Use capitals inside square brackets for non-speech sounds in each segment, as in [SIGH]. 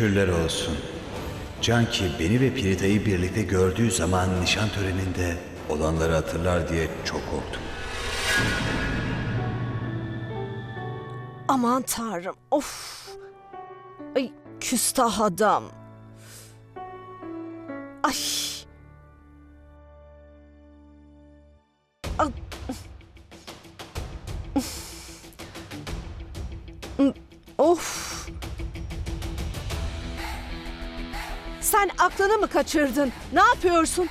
Şükürler olsun. Canki beni ve Pirita'yı birlikte gördüğü zaman nişan töreninde olanları hatırlar diye çok korktum. Aman tanrım. Of. Ay küstah adam. Ay. Ay. Of. Sen aklını mı kaçırdın? Ne yapıyorsun?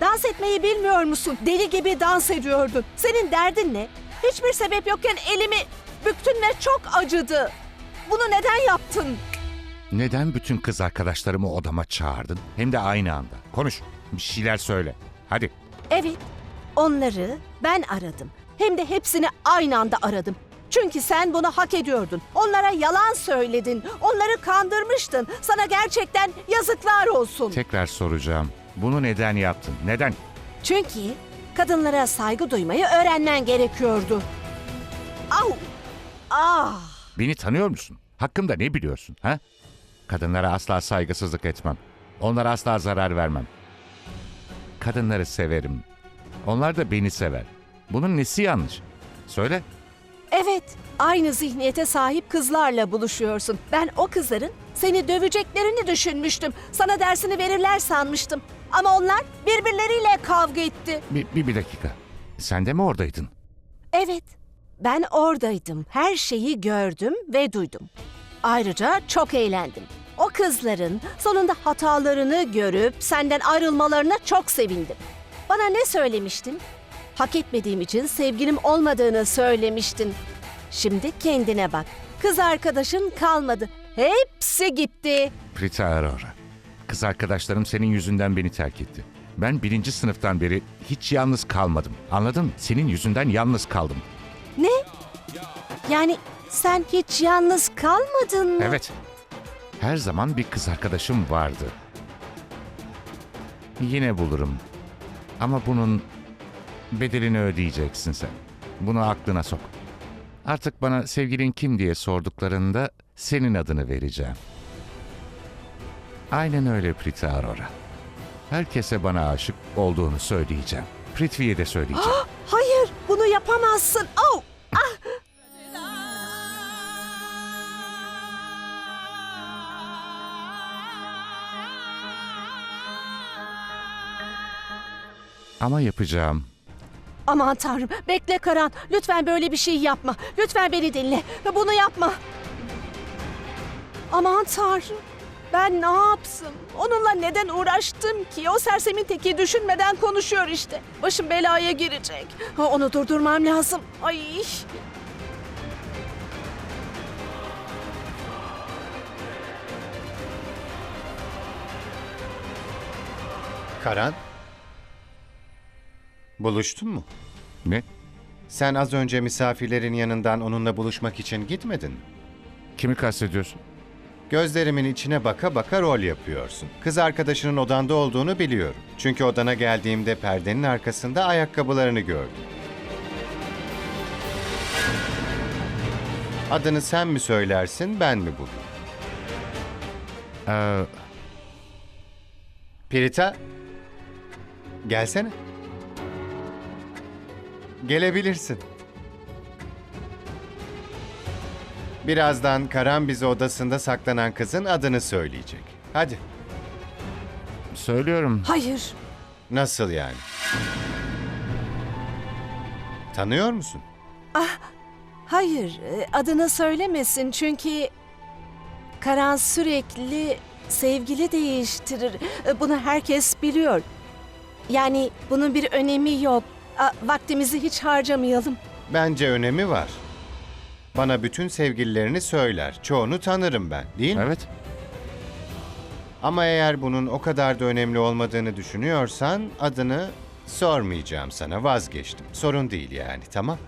Dans etmeyi bilmiyor musun? Deli gibi dans ediyordun. Senin derdin ne? Hiçbir sebep yokken elimi büktün ve çok acıdı. Bunu neden yaptın? Neden bütün kız arkadaşlarımı odama çağırdın? Hem de aynı anda. Konuş. Bir şeyler söyle. Hadi. Evet, onları ben aradım. Hem de hepsini aynı anda aradım. Çünkü sen bunu hak ediyordun. Onlara yalan söyledin. Onları kandırmıştın. Sana gerçekten yazıklar olsun. Tekrar soracağım. Bunu neden yaptın? Neden? Çünkü kadınlara saygı duymayı öğrenmen gerekiyordu. Au! Ah! Beni tanıyor musun? Hakkımda ne biliyorsun? Ha? Kadınlara asla saygısızlık etmem. Onlara asla zarar vermem. Kadınları severim. Onlar da beni sever. Bunun nesi yanlış? Söyle. Evet, aynı zihniyete sahip kızlarla buluşuyorsun. Ben o kızların seni döveceklerini düşünmüştüm. Sana dersini verirler sanmıştım. Ama onlar birbirleriyle kavga etti. Bir, bir, bir dakika. Sen de mi oradaydın? Evet, ben oradaydım. Her şeyi gördüm ve duydum. Ayrıca çok eğlendim. O kızların sonunda hatalarını görüp senden ayrılmalarına çok sevindim. Bana ne söylemiştin? Hak etmediğim için sevgilim olmadığını söylemiştin. Şimdi kendine bak. Kız arkadaşın kalmadı. Hepsi gitti. Prita Aurora. Kız arkadaşlarım senin yüzünden beni terk etti. Ben birinci sınıftan beri hiç yalnız kalmadım. Anladın mı? Senin yüzünden yalnız kaldım. Ne? Yani sen hiç yalnız kalmadın mı? Evet. Her zaman bir kız arkadaşım vardı. Yine bulurum. Ama bunun bedelini ödeyeceksin sen. Bunu aklına sok. Artık bana sevgilin kim diye sorduklarında senin adını vereceğim. Aynen öyle Prita Aurora. Herkese bana aşık olduğunu söyleyeceğim. Prithvi'ye de söyleyeceğim. Hayır, bunu yapamazsın. Oh! Ama yapacağım. Aman tanrım, bekle Karan. Lütfen böyle bir şey yapma. Lütfen beni dinle. Bunu yapma. Aman tanrım. Ben ne yapsın? Onunla neden uğraştım ki? O sersemin teki düşünmeden konuşuyor işte. Başım belaya girecek. Onu durdurmam lazım. Ay. Karan? Buluştun mu? Ne? Sen az önce misafirlerin yanından onunla buluşmak için gitmedin mi? Kimi kastediyorsun? Gözlerimin içine baka baka rol yapıyorsun. Kız arkadaşının odanda olduğunu biliyorum. Çünkü odana geldiğimde perdenin arkasında ayakkabılarını gördüm. Adını sen mi söylersin, ben mi bulayım? Ee, Pirita, gelsene. Gelebilirsin. Birazdan Karan bize odasında saklanan kızın adını söyleyecek. Hadi. söylüyorum. Hayır. Nasıl yani? Tanıyor musun? Hayır, e, adını söylemesin çünkü Karan sürekli sevgili değiştirir. E, Bunu herkes biliyor. Yani bunun bir önemi yok. A, Vaktimizi hiç harcamayalım. Bence önemi var. Bana bütün sevgililerini söyler. Çoğunu tanırım ben, değil mi? Evet. Ama eğer bunun o kadar da önemli olmadığını düşünüyorsan adını sormayacağım sana. Vazgeçtim. Sorun değil yani, tamam?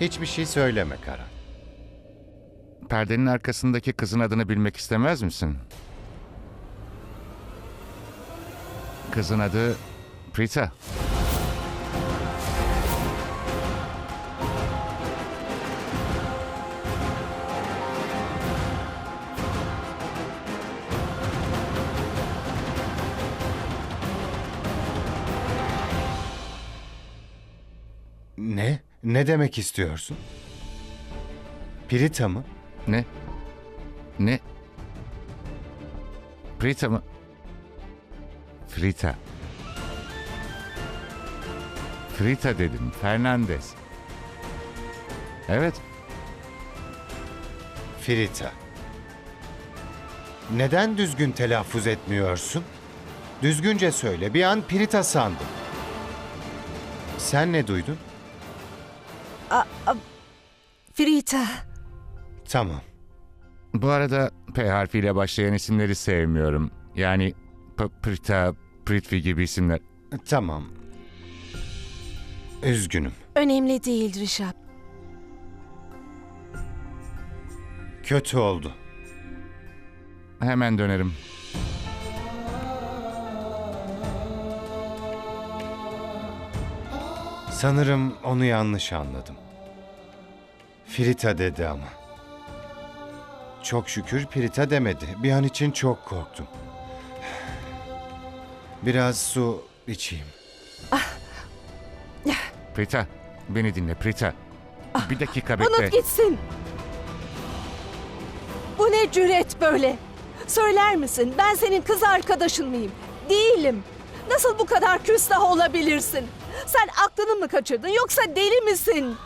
Hiçbir şey söyleme Karan. Perdenin arkasındaki kızın adını bilmek istemez misin? Kızın adı Prita. Ne demek istiyorsun? Pirita mı? Ne? Ne? Prita mı? Frita. Frita dedim. Fernandez. Evet. Firita. Neden düzgün telaffuz etmiyorsun? Düzgünce söyle. Bir an Pirita sandım. Sen ne duydun? Frita. Tamam. Bu arada P harfiyle başlayan isimleri sevmiyorum. Yani P- Prita, Prithvi gibi isimler. Tamam. Üzgünüm. Önemli değil Rişap. Kötü oldu. Hemen dönerim. Sanırım onu yanlış anladım. Firita dedi ama. Çok şükür Pirita demedi. Bir an için çok korktum. Biraz su içeyim. Prita, beni dinle Prita. Bir dakika bekle. Unut gitsin. Bu ne cüret böyle? Söyler misin ben senin kız arkadaşın mıyım? Değilim. Nasıl bu kadar küstah olabilirsin? Sen aklını mı kaçırdın yoksa deli misin?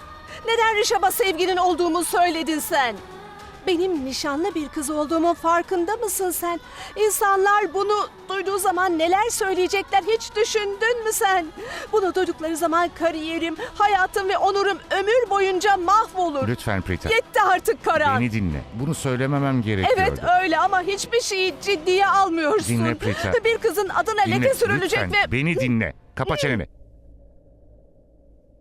Neden Rişab'a sevginin olduğumu söyledin sen? Benim nişanlı bir kız olduğumun farkında mısın sen? İnsanlar bunu duyduğu zaman neler söyleyecekler hiç düşündün mü sen? Bunu duydukları zaman kariyerim, hayatım ve onurum ömür boyunca mahvolur. Lütfen Prita. Yetti artık Karan. Beni dinle. Bunu söylememem gerekiyordu. Evet öyle ama hiçbir şeyi ciddiye almıyorsun. Dinle Prita. Bir kızın adına Dinle, leke sürülecek lütfen. ve... Beni dinle. Kapa çeneni.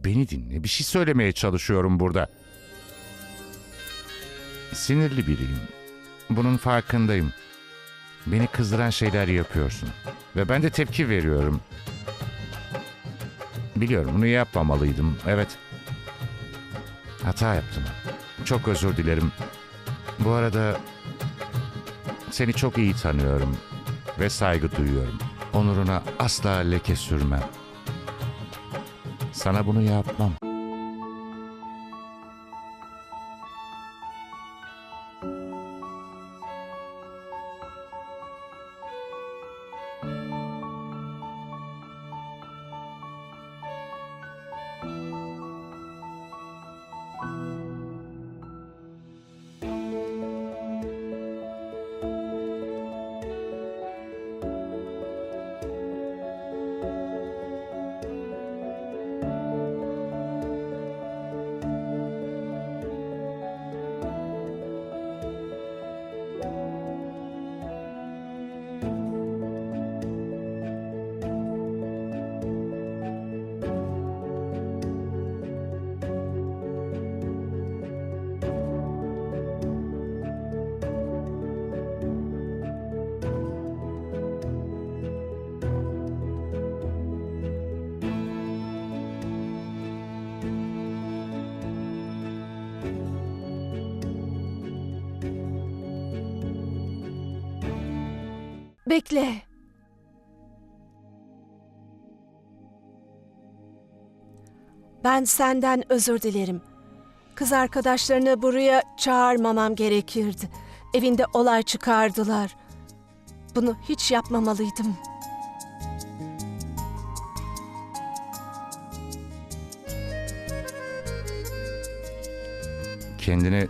Beni dinle. Bir şey söylemeye çalışıyorum burada. Sinirli biriyim. Bunun farkındayım. Beni kızdıran şeyler yapıyorsun. Ve ben de tepki veriyorum. Biliyorum bunu yapmamalıydım. Evet. Hata yaptım. Çok özür dilerim. Bu arada seni çok iyi tanıyorum ve saygı duyuyorum. Onuruna asla leke sürmem. Sana bunu yapmam. Bekle. Ben senden özür dilerim. Kız arkadaşlarını buraya çağırmamam gerekirdi. Evinde olay çıkardılar. Bunu hiç yapmamalıydım. Kendini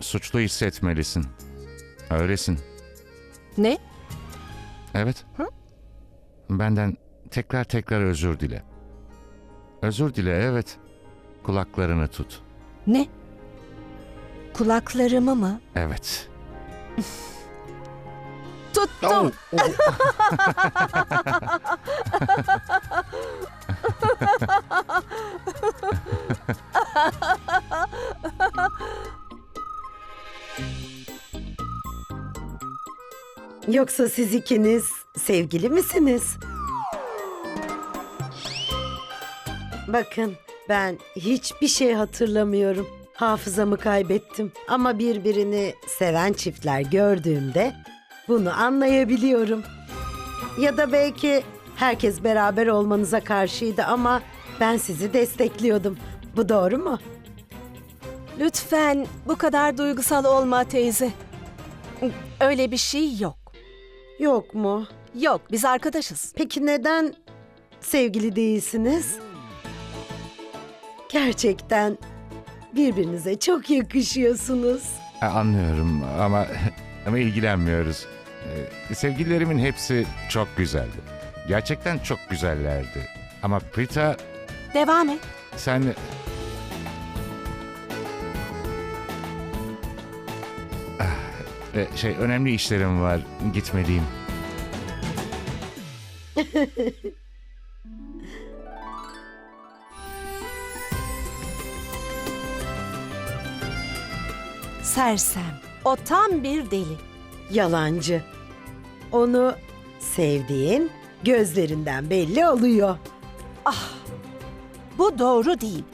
suçlu hissetmelisin. Öylesin. Ne? Evet. Benden tekrar tekrar özür dile. Özür dile evet. Kulaklarını tut. Ne? Kulaklarımı mı? Evet. [LAUGHS] Tuttum. [LAUGHS] [LAUGHS] Yoksa siz ikiniz sevgili misiniz? Bakın ben hiçbir şey hatırlamıyorum. Hafızamı kaybettim ama birbirini seven çiftler gördüğümde bunu anlayabiliyorum. Ya da belki herkes beraber olmanıza karşıydı ama ben sizi destekliyordum. Bu doğru mu? Lütfen bu kadar duygusal olma teyze. Öyle bir şey yok. Yok mu? Yok, biz arkadaşız. Peki neden sevgili değilsiniz? Gerçekten birbirinize çok yakışıyorsunuz. Ha, Anlıyorum ama [LAUGHS] ama ilgilenmiyoruz. Ee, sevgililerimin hepsi çok güzeldi. Gerçekten çok güzellerdi. Ama Prita Devam et. sen e, şey önemli işlerim var. Gitmeliyim. [LAUGHS] Sersem. O tam bir deli. Yalancı. Onu sevdiğin gözlerinden belli oluyor. Bu doğru değil.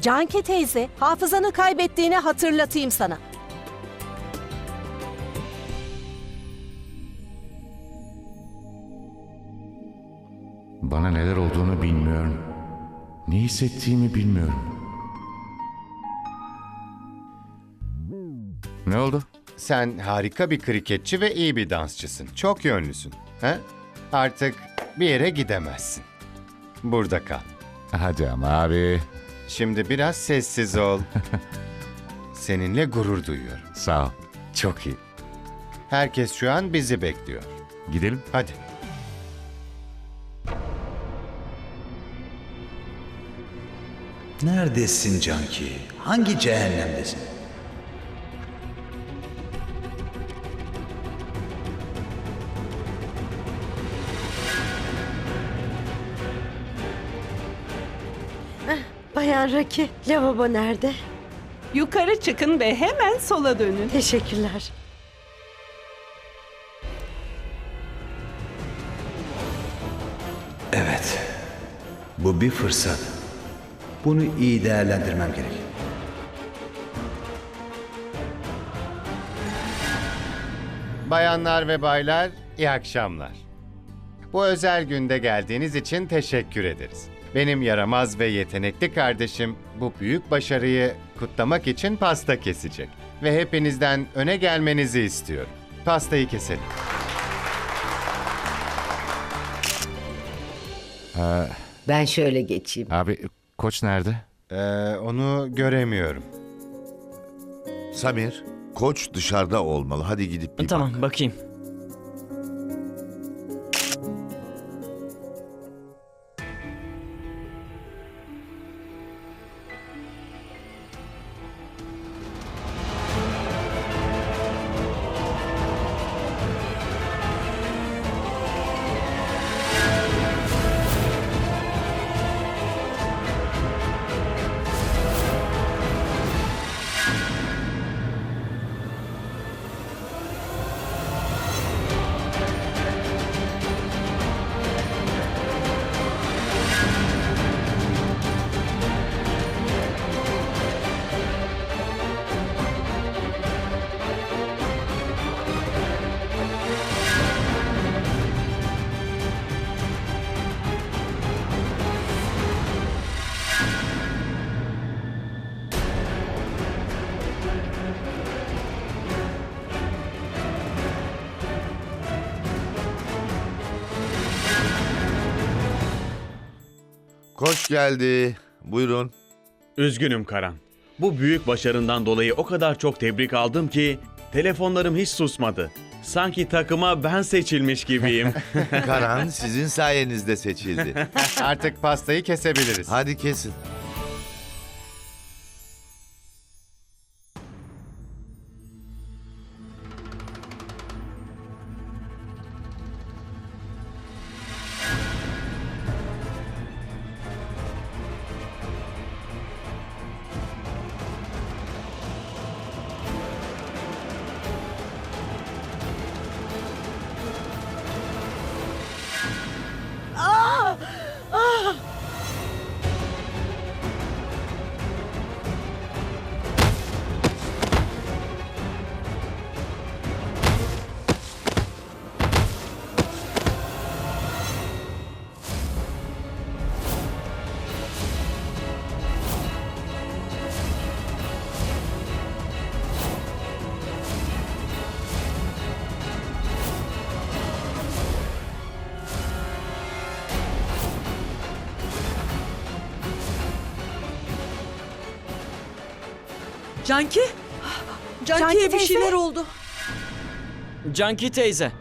Canki teyze, hafızanı kaybettiğini hatırlatayım sana. Bana neler olduğunu bilmiyorum. Ne hissettiğimi bilmiyorum. Ne oldu? Sen harika bir kriketçi ve iyi bir dansçısın. Çok yönlüsün. He? Artık bir yere gidemezsin. Burada kal. Hadi ama abi. Şimdi biraz sessiz ol. [LAUGHS] Seninle gurur duyuyorum. Sağ ol. Çok iyi. Herkes şu an bizi bekliyor. Gidelim. Hadi. Neredesin Canki? Hangi cehennemdesin? Bayan Raki, lavabo nerede? Yukarı çıkın ve hemen sola dönün. Teşekkürler. Evet. Bu bir fırsat. Bunu iyi değerlendirmem gerek. Bayanlar ve baylar, iyi akşamlar. Bu özel günde geldiğiniz için teşekkür ederiz. Benim yaramaz ve yetenekli kardeşim bu büyük başarıyı kutlamak için pasta kesecek. Ve hepinizden öne gelmenizi istiyorum. Pastayı keselim. Ben şöyle geçeyim. Abi koç nerede? Ee, onu göremiyorum. Samir, koç dışarıda olmalı. Hadi gidip bir Tamam bak. bakayım. Koç geldi. Buyurun. Üzgünüm Karan. Bu büyük başarından dolayı o kadar çok tebrik aldım ki telefonlarım hiç susmadı. Sanki takıma ben seçilmiş gibiyim. [LAUGHS] [LAUGHS] Karan sizin sayenizde seçildi. [LAUGHS] Artık pastayı kesebiliriz. Hadi kesin. Canki? Canki Canki'ye bir teyze. şeyler oldu. Canki teyze.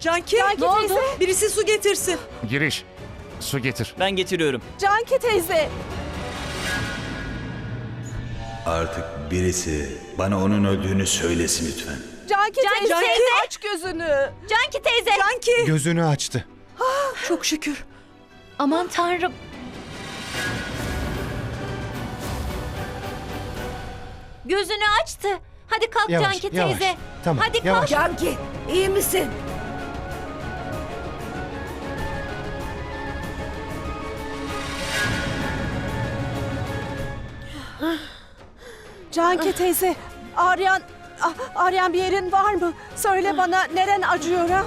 Canki, Canki ne oldu? teyze. Birisi su getirsin. Giriş. Su getir. Ben getiriyorum. Canki teyze. Artık birisi bana onun öldüğünü söylesin lütfen. Canki, teyze. Canki. Aç gözünü. Canki teyze. Canki. Gözünü açtı. Çok şükür. Aman tanrım. Gözünü açtı. Hadi kalk Yavaş, Canki yavaş. teyze. Tamam, Hadi yavaş. kalk. Canki iyi misin? Canki teyze. Aryan, ah, Aryan bir yerin var mı? Söyle bana neren acıyor ha?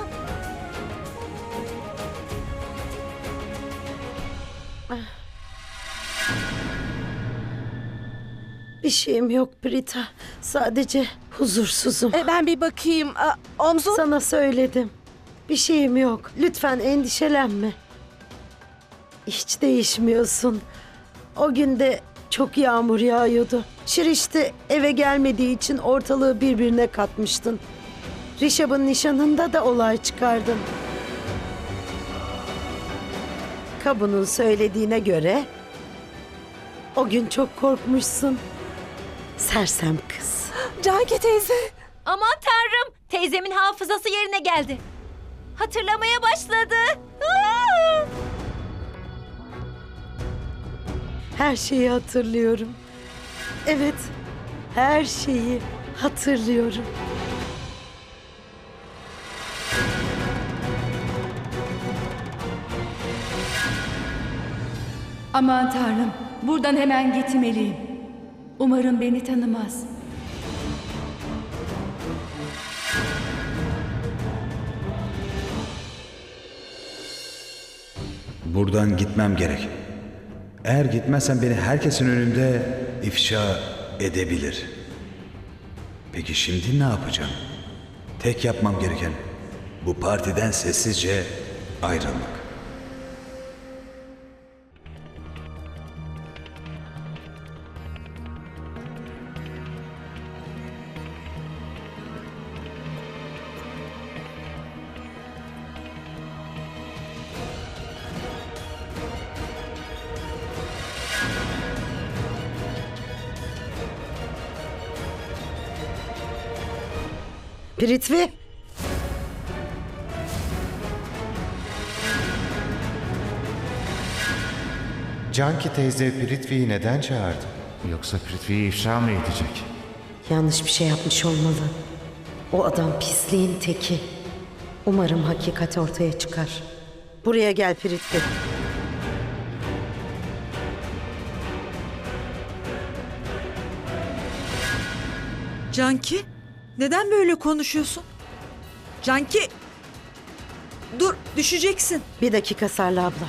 Bir şeyim yok Brita. Sadece huzursuzum. E, ben bir bakayım. Ah, omzun? Sana söyledim. Bir şeyim yok. Lütfen endişelenme. Hiç değişmiyorsun. O günde çok yağmur yağıyordu. Şirişte eve gelmediği için ortalığı birbirine katmıştın. Rişab'ın nişanında da olay çıkardın. Kabunun söylediğine göre o gün çok korkmuşsun. Sersem kız. Canki teyze. Aman tanrım. Teyzemin hafızası yerine geldi. Hatırlamaya başladı. Her şeyi hatırlıyorum. Evet, her şeyi hatırlıyorum. Aman tanrım, buradan hemen gitmeliyim. Umarım beni tanımaz. Buradan gitmem gerek. Eğer gitmezsem beni herkesin önünde ifşa edebilir. Peki şimdi ne yapacağım? Tek yapmam gereken bu partiden sessizce ayrılmak. Pritvi, Canki teyze Pritvi'yi neden çağırdı? Yoksa Prithvi'yi ifşa mı edecek? yanlış bir şey yapmış olmalı. O adam pisliğin teki. Umarım hakikat ortaya çıkar. Buraya gel Pritvi. Canki, neden böyle konuşuyorsun? Canki, dur düşeceksin. Bir dakika Sarla abla.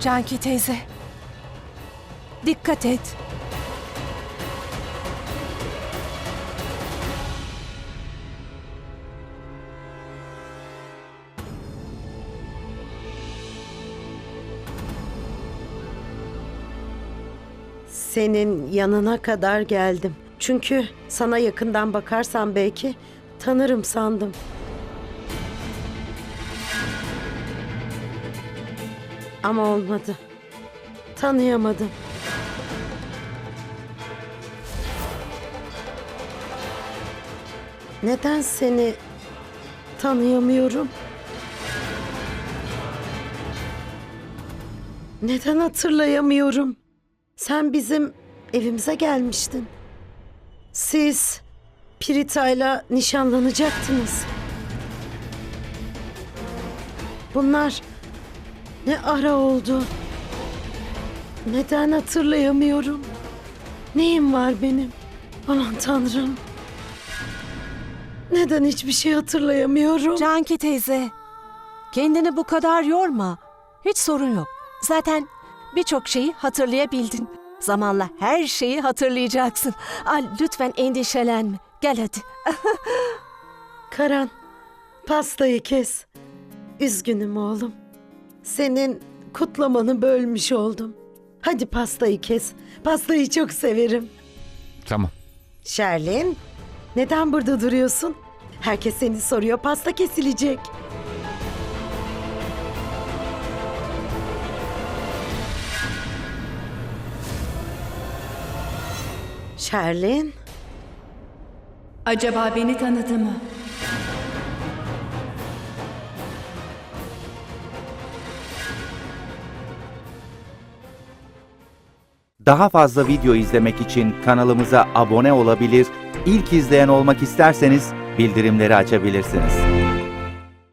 Canki teyze. Dikkat et. Senin yanına kadar geldim. Çünkü sana yakından bakarsam belki tanırım sandım. Ama olmadı. Tanıyamadım. Neden seni tanıyamıyorum? Neden hatırlayamıyorum? Sen bizim evimize gelmiştin. Siz Pirita'yla nişanlanacaktınız. Bunlar ne ara oldu? Neden hatırlayamıyorum? Neyim var benim? Aman tanrım. Neden hiçbir şey hatırlayamıyorum? Canki teyze. Kendini bu kadar yorma. Hiç sorun yok. Zaten birçok şeyi hatırlayabildin. Zamanla her şeyi hatırlayacaksın. Ay, lütfen endişelenme. Gel hadi. [LAUGHS] Karan, pastayı kes. Üzgünüm oğlum. Senin kutlamanı bölmüş oldum. Hadi pastayı kes. Pastayı çok severim. Tamam. Şerlin, neden burada duruyorsun? Herkes seni soruyor, pasta kesilecek. Şerlin, Acaba beni tanıdı mı? Daha fazla video izlemek için kanalımıza abone olabilir, ilk izleyen olmak isterseniz bildirimleri açabilirsiniz.